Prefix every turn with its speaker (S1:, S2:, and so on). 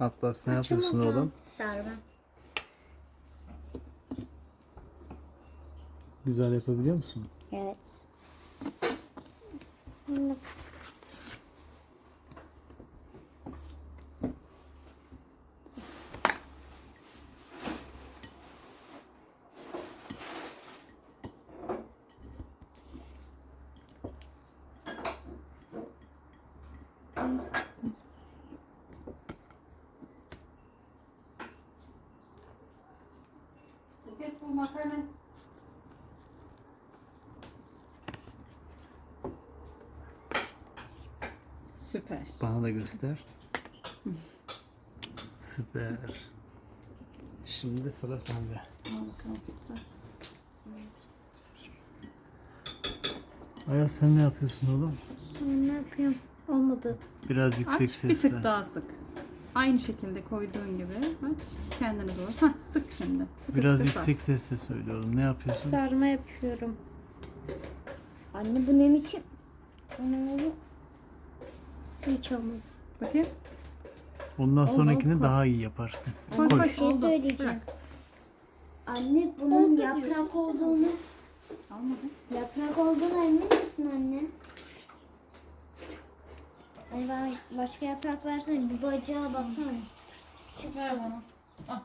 S1: Atlas ne yapıyorsun oğlum?
S2: Sarma.
S1: Güzel yapabiliyor musun?
S2: Evet.
S3: Buket bu makarna. Süper.
S1: Bana da göster. Süper. Şimdi sıra sende.
S3: Al bakalım. Güzel.
S1: Ayaz sen ne yapıyorsun oğlum?
S2: Ne yapıyorum? Olmadı.
S1: Biraz yüksek
S3: Aç bir
S1: sesle.
S3: tık daha sık. Aynı şekilde koyduğun gibi aç. Kendine doğru. Hah sık şimdi. Sıkı
S1: Biraz
S3: sıkı sar.
S1: yüksek sesle söyle oğlum. Ne yapıyorsun?
S2: Sarma yapıyorum. Anne bu ne biçim? Bu ne oldu? Hiç olmadı.
S3: Bakayım.
S1: Ondan
S3: Oldu,
S1: sonrakini
S3: koy.
S1: daha iyi yaparsın.
S3: Koy.
S2: Bir şey
S3: oldu.
S2: söyleyeceğim.
S3: Bırak.
S2: Anne bunun yaprak olduğunu
S3: Almadım.
S2: yaprak olduğunu emin misin anne? Vay başka yaprak versene bir bacağa baksana. Çıktı.
S3: Ver bana. Al.